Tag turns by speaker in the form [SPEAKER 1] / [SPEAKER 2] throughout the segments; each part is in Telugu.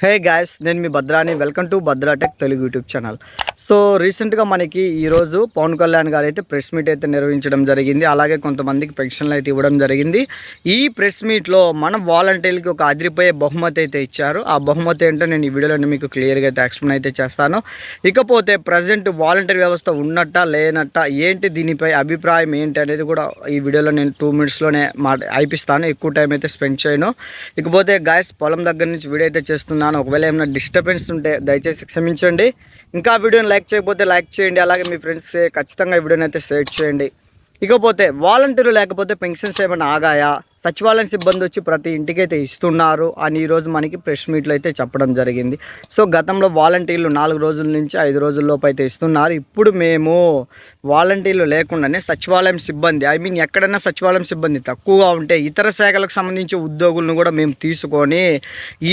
[SPEAKER 1] హే గాయస్ నేను మీ భద్రాని. Welcome to Bhadra tech Telugu YouTube channel so రీసెంట్గా మనకి ఈరోజు పవన్ కళ్యాణ్ గారు అయితే ప్రెస్ మీట్ అయితే నిర్వహించడం జరిగింది. అలాగే కొంతమందికి పెన్షన్లు అయితే ఇవ్వడం జరిగింది. ఈ ప్రెస్ మీట్లో మన వాలంటీర్లకి ఒక అదిరిపోయే బహుమతి అయితే ఇచ్చారు. ఆ బహుమతి ఏంటో నేను ఈ వీడియోలో మీకు క్లియర్గా అయితే ఎక్స్ప్లెయిన్ అయితే చేస్తాను. ఇకపోతే ప్రజెంట్ వాలంటీర్ వ్యవస్థ ఉన్నట్ట లేనట్ట ఏంటి దీనిపై అభిప్రాయం ఏంటి అనేది కూడా ఈ వీడియోలో నేను టూ మినిట్స్లోనే మా అయిపిస్తాను. ఎక్కువ టైం అయితే స్పెండ్ చేయను. ఇకపోతే గాయస్ పొలం దగ్గర నుంచి వీడియో అయితే చేస్తున్నాను. ఒకవేళ ఏమైనా డిస్టర్బెన్స్ ఉంటే దయచేసి క్షమించండి. ఇంకా వీడియోని లైక్ చేయకపోతే లైక్ చేయండి. అలాగే మీ ఫ్రెండ్స్ ఖచ్చితంగా ఈ వీడియోని అయితే షేర్ చేయండి. ఇకపోతే వాలంటీర్లు లేకపోతే పెన్షన్స్ ఏమైనా ఆగాయా? సచివాలయం సిబ్బంది వచ్చి ప్రతి ఇంటికి అయితే ఇస్తున్నారు. అని ఈరోజు మనకి ప్రెస్ మీట్లో అయితే చెప్పడం జరిగింది. సో గతంలో వాలంటీర్లు నాలుగు రోజుల నుంచి ఐదు రోజుల్లోపు అయితే ఇస్తున్నారు. ఇప్పుడు మేము వాలంటీర్లు లేకుండానే సచివాలయం సిబ్బంది ఐ మీన్ ఎక్కడైనా సచివాలయం సిబ్బంది తక్కువగా ఉంటే ఇతర శాఖలకు సంబంధించి ఉద్యోగులను కూడా మేము తీసుకొని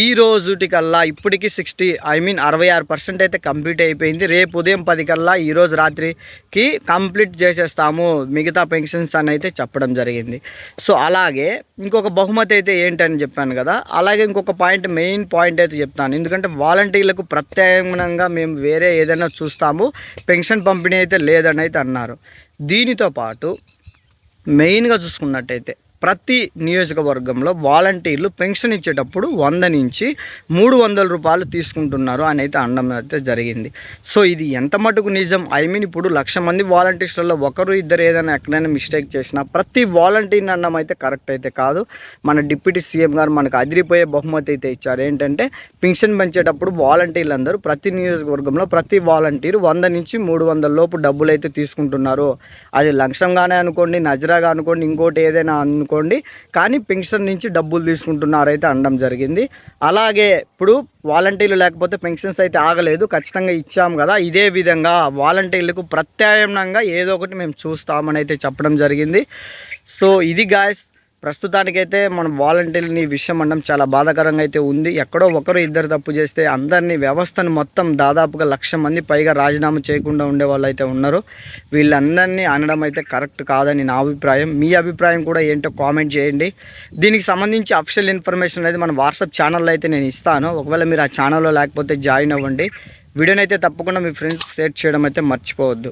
[SPEAKER 1] ఈ రోజుటికల్లా ఇప్పటికి సిక్స్టీ ఐ మీన్ అరవై ఆరు పర్సెంట్ అయితే కంప్లీట్ అయిపోయింది. రేపు ఉదయం పది కల్లా ఈరోజు రాత్రికి కంప్లీట్ చేసేస్తాము. మిగతా పెన్షన్స్ అని అయితే చెప్పడం జరిగింది. సో అలాగే ఇంకొక బహుమతి అయితే ఏంటని చెప్పాను కదా. అలాగే ఇంకొక పాయింట్ మెయిన్ పాయింట్ అయితే చెప్తాను. ఎందుకంటే వాలంటీర్లకు ప్రత్యామ్నాయంగా మేము వేరే ఏదైనా చూస్తాము. పెన్షన్ పంపిణీ అయితే లేదని అయితే అన్నారు. దీనితో పాటు మెయిన్గా చూసుకున్నట్టయితే ప్రతి నియోజకవర్గంలో వాలంటీర్లు పెన్షన్ ఇచ్చేటప్పుడు వంద నుంచి మూడు వందల రూపాయలు తీసుకుంటున్నారు అని అయితే అనడం అయితే జరిగింది. సో ఇది ఎంత మటుకు నిజం? ఐ మీన్ ఇప్పుడు లక్ష మంది వాలంటీర్స్లలో ఒకరు ఇద్దరు ఏదైనా ఎక్కడైనా మిస్టేక్ చేసినా ప్రతి వాలంటీర్ అన్నం అయితే కరెక్ట్ అయితే కాదు. మన డిప్యూటీ సీఎం గారు మనకు అదిరిపోయే బహుమతి అయితే ఇచ్చారు. ఏంటంటే పెన్షన్ పెంచేటప్పుడు వాలంటీర్లు అందరూ ప్రతి నియోజకవర్గంలో ప్రతి వాలంటీర్ వంద నుంచి మూడు వందల లోపు డబ్బులు అయితే తీసుకుంటున్నారు. అది లక్ష్యంగానే అనుకోండి నజరాగా అనుకోండి ఇంకోటి ఏదైనా అనుకోండి. కానీ పెన్షన్ నుంచి డబ్బులు తీసుకుంటున్నారైతే అనడం జరిగింది. అలాగే ఇప్పుడు వాలంటీర్లు లేకపోతే పెన్షన్స్ అయితే ఆగలేదు. ఖచ్చితంగా ఇచ్చాము కదా. ఇదే విధంగా వాలంటీర్లకు ప్రత్యామ్నాయంగా ఏదో ఒకటి మేము చూస్తామని అయితే చెప్పడం జరిగింది. సో ఇది గాయస్ ప్రస్తుతానికైతే మనం వాలంటీర్ని విషయం అనడం చాలా బాధాకరంగా అయితే ఉంది. ఎక్కడో ఒకరు ఇద్దరు తప్పు చేస్తే అందరినీ వ్యవస్థను మొత్తం దాదాపుగా లక్ష మంది పైగా రాజీనామా చేయకుండా ఉండే వాళ్ళు అయితే ఉన్నారు. వీళ్ళందరినీ అనడం అయితే కరెక్ట్ కాదని నా అభిప్రాయం. మీ అభిప్రాయం కూడా ఏంటో కామెంట్ చేయండి. దీనికి సంబంధించి అఫిషియల్ ఇన్ఫర్మేషన్ అనేది మన వాట్సాప్ ఛానల్లో అయితే నేను ఇస్తాను. ఒకవేళ మీరు ఆ ఛానల్లో లేకపోతే జాయిన్ అవ్వండి. వీడియోనైతే తప్పకుండా మీ ఫ్రెండ్స్ షేర్ చేయడం అయితే మర్చిపోవద్దు.